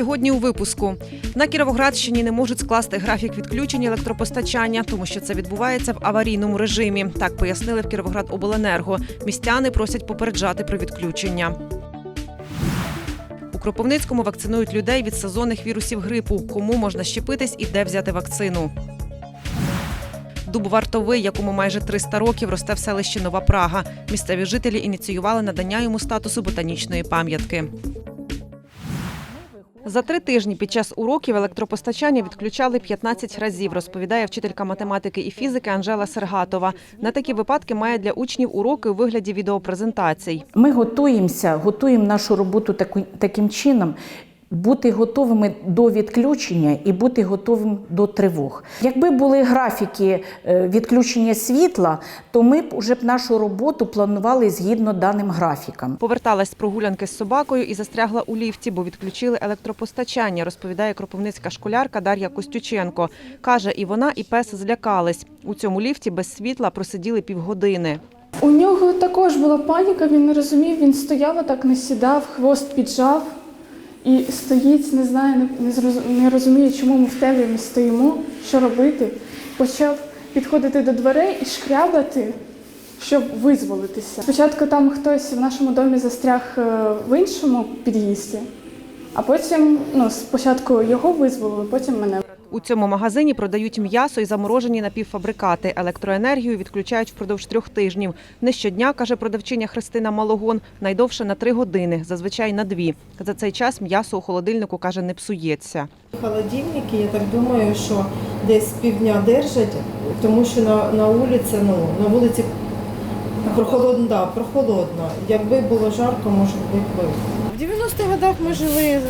Сьогодні у випуску на Кіровоградщині не можуть скласти графік відключення електропостачання, тому що це відбувається в аварійному режимі. Так пояснили в Кіровоградобленерго. Містяни просять попереджати про відключення. У Кропивницькому вакцинують людей від сезонних вірусів грипу. Кому можна щепитись і де взяти вакцину? Дуб вартовий, якому майже 300 років, росте в селищі Нова Прага. Місцеві жителі ініціювали надання йому статусу ботанічної пам'ятки. За три тижні під час уроків електропостачання відключали 15 разів, розповідає вчителька математики і фізики Анжела Сергатова. На такі випадки має для учнів уроки у вигляді відеопрезентацій. Ми готуємося, готуємо нашу роботу таким чином. Бути готовими до відключення і бути готовим до тривог. Якби були графіки е, відключення світла, то ми б уже б нашу роботу планували згідно даним графікам. Поверталась з прогулянки з собакою і застрягла у ліфті, бо відключили електропостачання, розповідає кропивницька школярка Дар'я Костюченко. Каже, і вона, і пес злякались. У цьому ліфті без світла просиділи півгодини. У нього також була паніка, він не розумів, він стояв, отак не сідав, хвост піджав і стоїть, не знає, не, не, розуміє, чому ми в темряві стоїмо, що робити. Почав підходити до дверей і шкрябати, щоб визволитися. Спочатку там хтось в нашому домі застряг е, в іншому під'їзді, а потім ну, спочатку його визволили, потім мене. У цьому магазині продають м'ясо і заморожені напівфабрикати. Електроенергію відключають впродовж трьох тижнів. Не щодня, каже продавчиня Христина Малогон, найдовше на три години, зазвичай на дві. За цей час м'ясо у холодильнику каже не псується. Холодильники, я так думаю, що десь півдня держать, тому що на, на вулиці, ну, на вулиці прохолодно, да, прохолодно. Якби було жарко, може бути би. В 90-х годах ми жили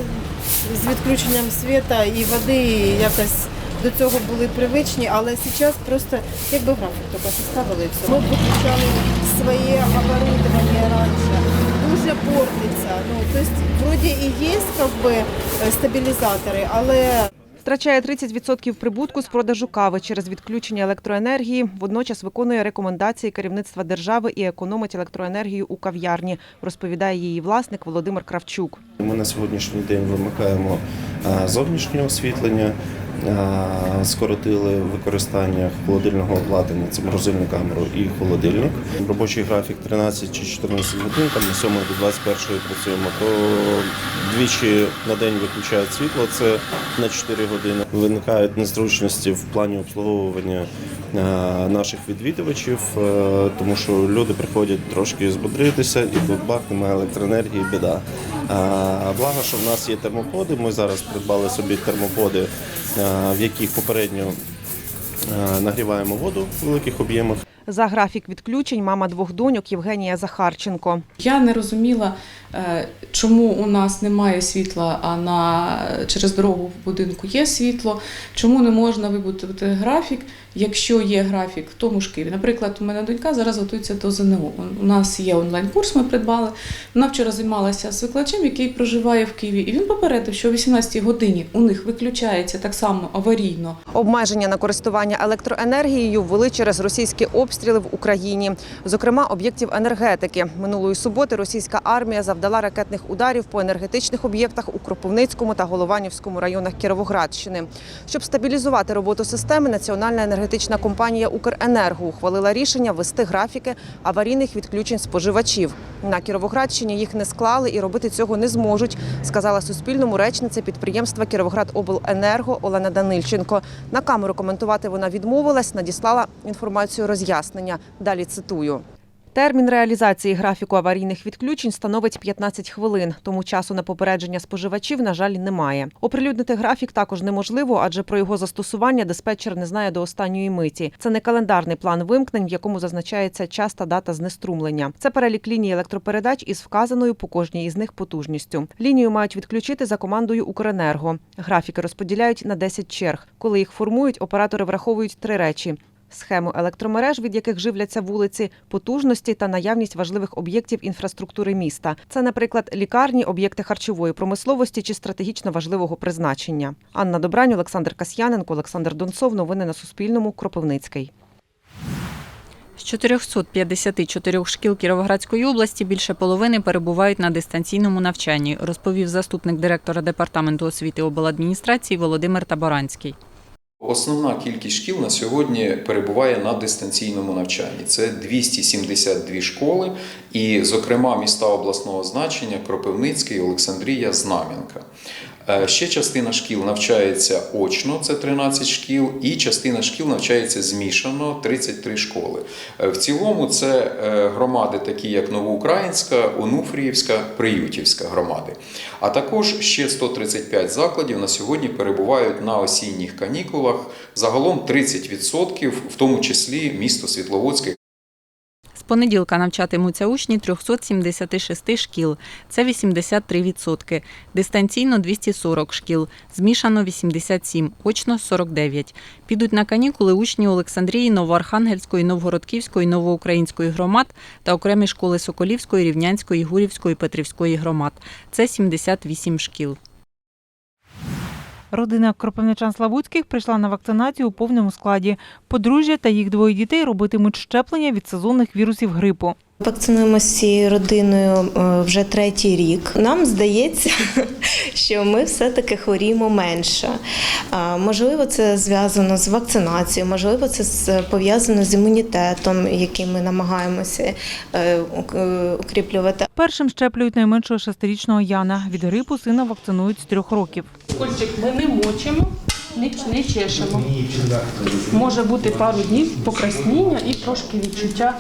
з відключенням світа і води, якось до цього були привичні, але зараз просто якби графік тільки составили і все. Ми виключали своє оборудовання раніше. Дуже портиться. Ну, тобто, вроді і є как стабілізатори, але Втрачає 30% прибутку з продажу кави через відключення електроенергії. Водночас виконує рекомендації керівництва держави і економить електроенергію у кав'ярні, розповідає її власник Володимир Кравчук. Ми на сьогоднішній день вимикаємо зовнішнє освітлення, скоротили використання холодильного обладнання, це морозильну камеру і холодильник. Робочий графік 13 чи 14 годин, там на 7 до 21 працюємо, то двічі на день виключають світло, це на 4 години. Виникають незручності в плані обслуговування е, наших відвідувачів, е, тому що люди приходять трошки збудритися, і тут бах, немає електроенергії, біда. Благо, що в нас є термоподи. Ми зараз придбали собі термоподи, в яких попередньо нагріваємо воду в великих об'ємах. За графік відключень мама двох доньок Євгенія Захарченко. Я не розуміла, е, чому у нас немає світла, а на через дорогу в будинку є світло. Чому не можна вибудувати графік, якщо є графік в тому ж Києві. Наприклад, у мене донька зараз готується до ЗНО. У нас є онлайн-курс, ми придбали. Вона вчора займалася з викладачем, який проживає в Києві, і він попередив, що о 18 годині у них виключається так само аварійно Обмеження на користування електроенергією ввели через російські обстріли в Україні, зокрема об'єктів енергетики. Минулої суботи російська армія завдала ракетних ударів по енергетичних об'єктах у Кропивницькому та Голованівському районах Кіровоградщини. Щоб стабілізувати роботу системи, Національна енергетична компанія Укренерго ухвалила рішення ввести графіки аварійних відключень споживачів. На Кіровоградщині їх не склали і робити цього не зможуть, сказала Суспільному речниця підприємства Кіровоградобленерго Олена Данильченко. На камеру коментувати вона відмовилась, надіслала інформацію роз'яснення. Далі цитую. Термін реалізації графіку аварійних відключень становить 15 хвилин, тому часу на попередження споживачів, на жаль, немає. Оприлюднити графік також неможливо, адже про його застосування диспетчер не знає до останньої миті. Це не календарний план вимкнень, в якому зазначається час та дата знеструмлення. Це перелік ліній електропередач із вказаною по кожній із них потужністю. Лінію мають відключити за командою Укренерго. Графіки розподіляють на 10 черг. Коли їх формують, оператори враховують три речі: схему електромереж, від яких живляться вулиці, потужності та наявність важливих об'єктів інфраструктури міста. Це, наприклад, лікарні, об'єкти харчової промисловості чи стратегічно важливого призначення. Анна Добрань, Олександр Касьяненко, Олександр Донцов. Новини на Суспільному. Кропивницький. З 454 шкіл Кіровоградської області більше половини перебувають на дистанційному навчанні, розповів заступник директора департаменту освіти обладміністрації Володимир Таборанський. Основна кількість шкіл на сьогодні перебуває на дистанційному навчанні. Це 272 школи, і, зокрема, міста обласного значення Кропивницький, Олександрія, Знам'янка. Е, Ще частина шкіл навчається очно, це 13 шкіл, і частина шкіл навчається змішано, 33 школи. Е, В цілому це е, громади, такі як Новоукраїнська, Онуфріївська, Приютівська громади. А також ще 135 закладів на сьогодні перебувають на осінніх канікулах. Загалом 30%, в тому числі місто Світловодське. Понеділка навчатимуться учні 376 шкіл, це 83%. Дистанційно 240 шкіл, змішано 87, очно 49. Підуть на канікули учні Олександрії, Новоархангельської, Новгородківської, Новоукраїнської громад та окремі школи Соколівської, Рівнянської, Гурівської, Петрівської громад. Це 78 шкіл. Родина кропивничан Славутських прийшла на вакцинацію у повному складі. Подружжя та їх двоє дітей робитимуть щеплення від сезонних вірусів грипу. Вакцинуємося цією родиною е, вже третій рік. Нам здається, що ми все-таки хворіємо менше. Можливо, це зв'язано з вакцинацією, можливо, це пов'язано з імунітетом, який ми намагаємося е, е, укріплювати. Першим щеплюють найменшого шестирічного Яна. Від грипу сина вакцинують з трьох років. Кольчик ми не мочимо, не, не чешемо. Може бути пару днів покрасніння і трошки відчуття,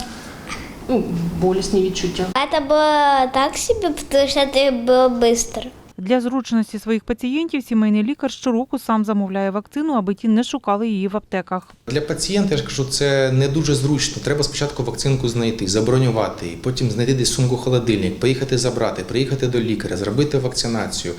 ну, болісні відчуття. Это было так себе, потому что это было быстро. Для зручності своїх пацієнтів сімейний лікар щороку сам замовляє вакцину, аби ті не шукали її в аптеках. Для пацієнта я ж кажу, це не дуже зручно. Треба спочатку вакцинку знайти, забронювати, і потім знайти десь сумку холодильник, поїхати забрати, приїхати до лікаря, зробити вакцинацію,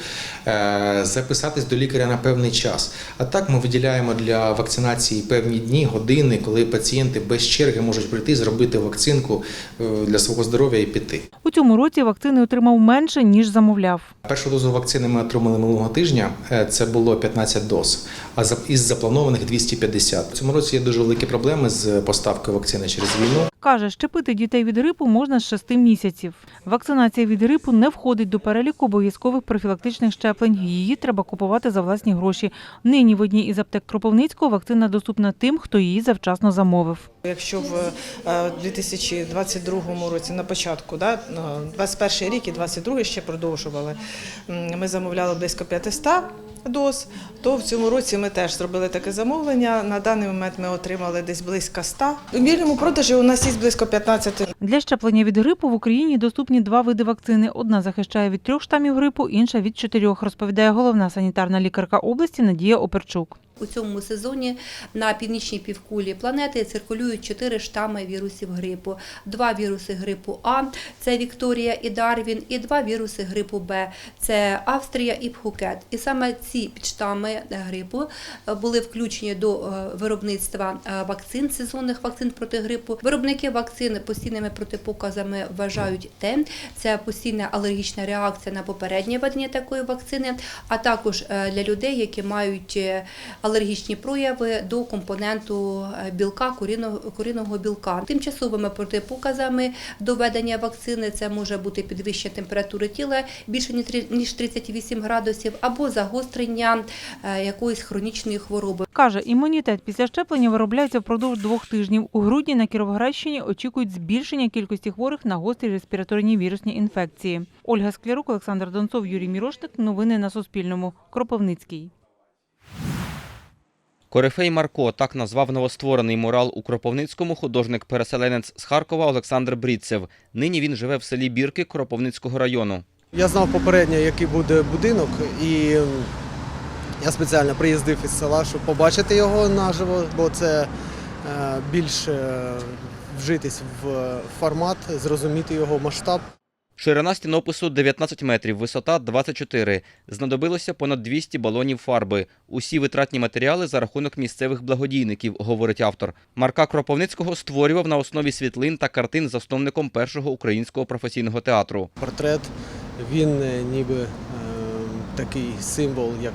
е, записатись до лікаря на певний час. А так ми виділяємо для вакцинації певні дні, години, коли пацієнти без черги можуть прийти, зробити вакцинку е, для свого здоров'я і піти. У цьому році вакцини отримав менше, ніж замовляв. Першу дозу вакцини ми отримали минулого тижня. е, Це було 15 доз, а за- із запланованих 250. В цьому році є дуже великі проблеми з поставкою вакцини через війну. Каже, щепити дітей від грипу можна з 6 місяців. Вакцинація від грипу не входить до переліку обов'язкових профілактичних щеплень. Її треба купувати за власні гроші. Нині в одній із аптек Кропивницького вакцина доступна тим, хто її завчасно замовив. Якщо в е, 2022 році на початку, да, ну, 21 рік і 22 ще продовжували, ми замовляли близько 500 доз, то в цьому році ми теж зробили таке замовлення. На даний момент ми отримали десь близько 100. У вільному продажі у нас є близько 15 Для щеплення від грипу в Україні доступні два види вакцини. Одна захищає від трьох штамів грипу, інша від чотирьох, розповідає головна санітарна лікарка області Надія Оперчук. У цьому сезоні на північній півкулі планети циркулюють чотири штами вірусів грипу: два віруси грипу А це Вікторія і Дарвін, і два віруси грипу Б це Австрія і Пхукет. І саме ці підштами грипу е, були включені до е, виробництва е, вакцин, сезонних вакцин проти грипу. Виробники вакцин постійними протипоказами вважають те, це постійна алергічна реакція на попереднє введення такої вакцини, а також для людей, які мають е, алергічні прояви до компоненту е, білка куріного білка. Тимчасовими протипоказами до введення вакцини це може бути підвищення температури тіла більше ніж 38 градусів, або загострення е, якоїсь хронічної хвороби. Каже, імунітет після щеплення виробляється впродовж двох тижнів. У грудні на Кіровоградщині очікують збільшення кількості хворих на гострі респіраторні вірусні інфекції. Ольга Склярук, Олександр Донцов, Юрій Мірошник. Новини на Суспільному. Кропивницький. Корифей Марко так назвав новостворений мурал у Кропивницькому художник-переселенець з Харкова Олександр Брідцев. Нині він живе в селі Бірки Кропивницького району. Я знав попередньо, який буде будинок, і я спеціально приїздив із села, щоб побачити його наживо, бо це е, більш е, вжитись в формат, зрозуміти його масштаб. Ширина стінопису 19 метрів, висота 24. Знадобилося понад 200 балонів фарби. Усі витратні матеріали за рахунок місцевих благодійників, говорить автор. Марка Кропивницького створював на основі світлин та картин засновником першого українського професійного театру. Портрет він е, ніби е, такий символ, як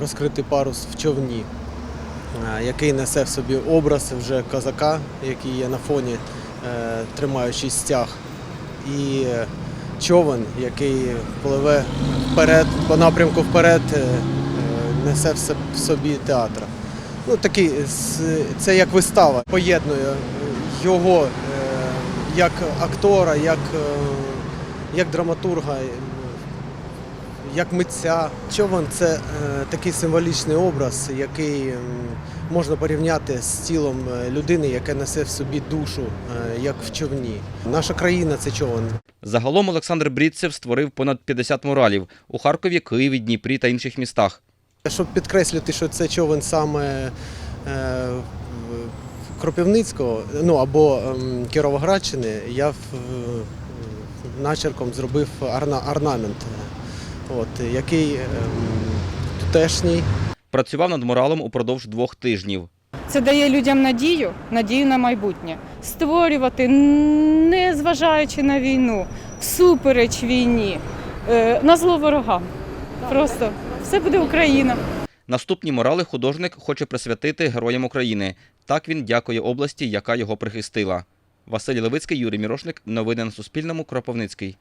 розкритий парус в човні. е, який несе в собі образ вже козака, який є на фоні, е, тримаючи стяг, і човен, який пливе вперед, по напрямку вперед, е, е, несе в собі театр. Ну, такий, це як вистава, поєднує його е, як актора, як, як драматурга, як митця. Човен це е, такий символічний образ, який можна порівняти з тілом е, людини, яке несе в собі душу, е, як в човні. Наша країна це човен. Загалом Олександр Брідцев створив понад 50 муралів у Харкові, Києві, Дніпрі та інших містах. Щоб підкреслити, що це човен саме Кропивницького, ну або ем, Кіровоградщини, я в, начерком зробив орна, орнамент, от, який ем, тутешній. Працював над муралом упродовж двох тижнів. Це дає людям надію, надію на майбутнє. Створювати, не зважаючи на війну, всупереч війні, е, на зло ворогам. Просто все буде Україна. Наступні мурали художник хоче присвятити героям України. Так він дякує області, яка його прихистила. Василь Левицький, Юрій Мірошник. Новини на Суспільному. Кропивницький.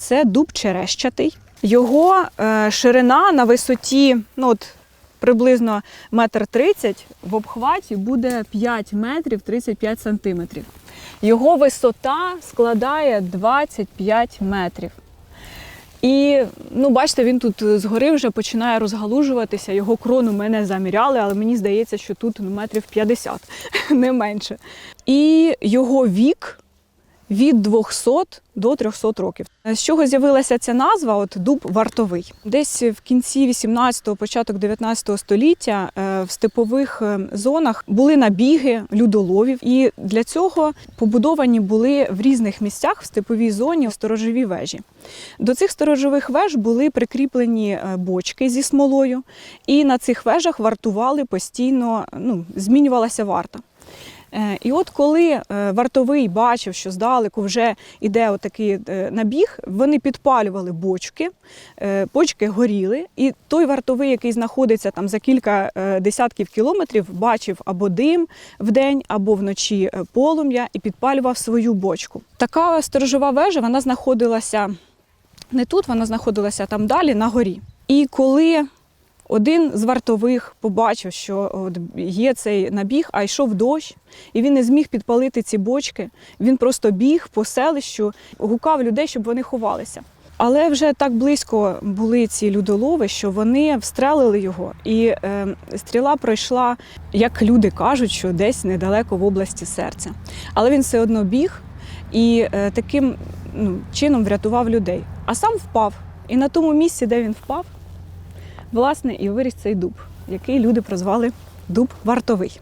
Це дуб черещатий. Його е, ширина на висоті ну, от, приблизно метр тридцять, в обхваті буде 5 метрів 35 сантиметрів. Його висота складає 25 метрів. І ну, бачите, він тут згори вже починає розгалужуватися. Його крону ми не заміряли, але мені здається, що тут ну, метрів 50, не менше. І його вік від 200 до 300 років. З чого з'явилася ця назва? От дуб вартовий. Десь в кінці 18-го, початок 19 століття е, в степових е, зонах були набіги людоловів, і для цього побудовані були в різних місцях в степовій зоні сторожові вежі. До цих сторожових веж були прикріплені е, бочки зі смолою, і на цих вежах вартували постійно, ну, змінювалася варта. Е, І от коли е, вартовий бачив, що здалеку вже йде отакий е, набіг, вони підпалювали бочки, бочки горіли, і той вартовий, який знаходиться там за кілька десятків кілометрів, бачив або дим вдень, або вночі полум'я і підпалював свою бочку. Така сторожова вежа вона знаходилася не тут, вона знаходилася там далі, на горі. І коли один з вартових побачив, що є цей набіг, а йшов дощ, і він не зміг підпалити ці бочки. Він просто біг по селищу, гукав людей, щоб вони ховалися. Але вже так близько були ці людолови, що вони встрелили його, і е, стріла пройшла, як люди кажуть, що десь недалеко в області серця. Але він все одно біг і е, таким ну, чином врятував людей. А сам впав. І на тому місці, де він впав, власне, і виріс цей дуб, який люди прозвали дуб вартовий.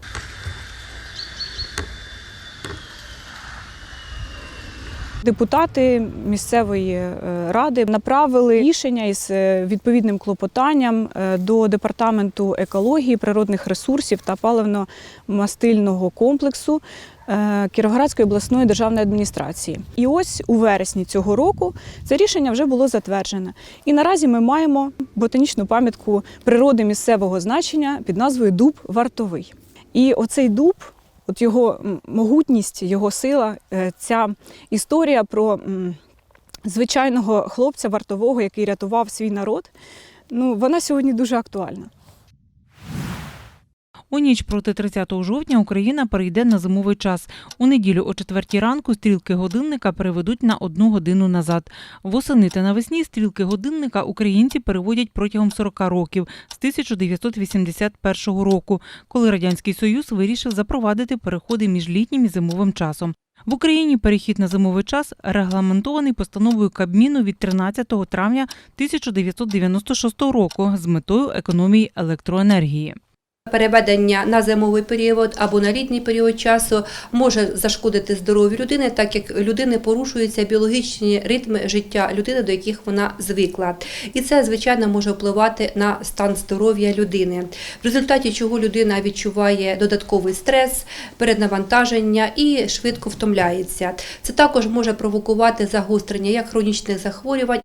Депутати місцевої е, ради направили рішення із е, відповідним клопотанням е, до департаменту екології, природних ресурсів та паливно-мастильного комплексу Кіровоградської обласної державної адміністрації. І ось у вересні цього року це рішення вже було затверджене. І наразі ми маємо ботанічну пам'ятку природи місцевого значення під назвою Дуб Вартовий. І оцей дуб. От його могутність, його сила, е, ця історія про звичайного хлопця вартового, який рятував свій народ, ну вона сьогодні дуже актуальна. У ніч проти 30 жовтня Україна перейде на зимовий час. У неділю о 4 ранку стрілки годинника переведуть на одну годину назад. Восени та навесні стрілки годинника українці переводять протягом 40 років з 1981 року, коли Радянський Союз вирішив запровадити переходи між літнім і зимовим часом. В Україні перехід на зимовий час регламентований постановою Кабміну від 13 травня 1996 року з метою економії електроенергії. Переведення на зимовий період або на літній період часу може зашкодити здоров'ю людини, так як людини порушуються біологічні ритми життя людини, до яких вона звикла. І це, звичайно, може впливати на стан здоров'я людини, в результаті чого людина відчуває додатковий стрес, переднавантаження і швидко втомляється. Це також може провокувати загострення як хронічних захворювань,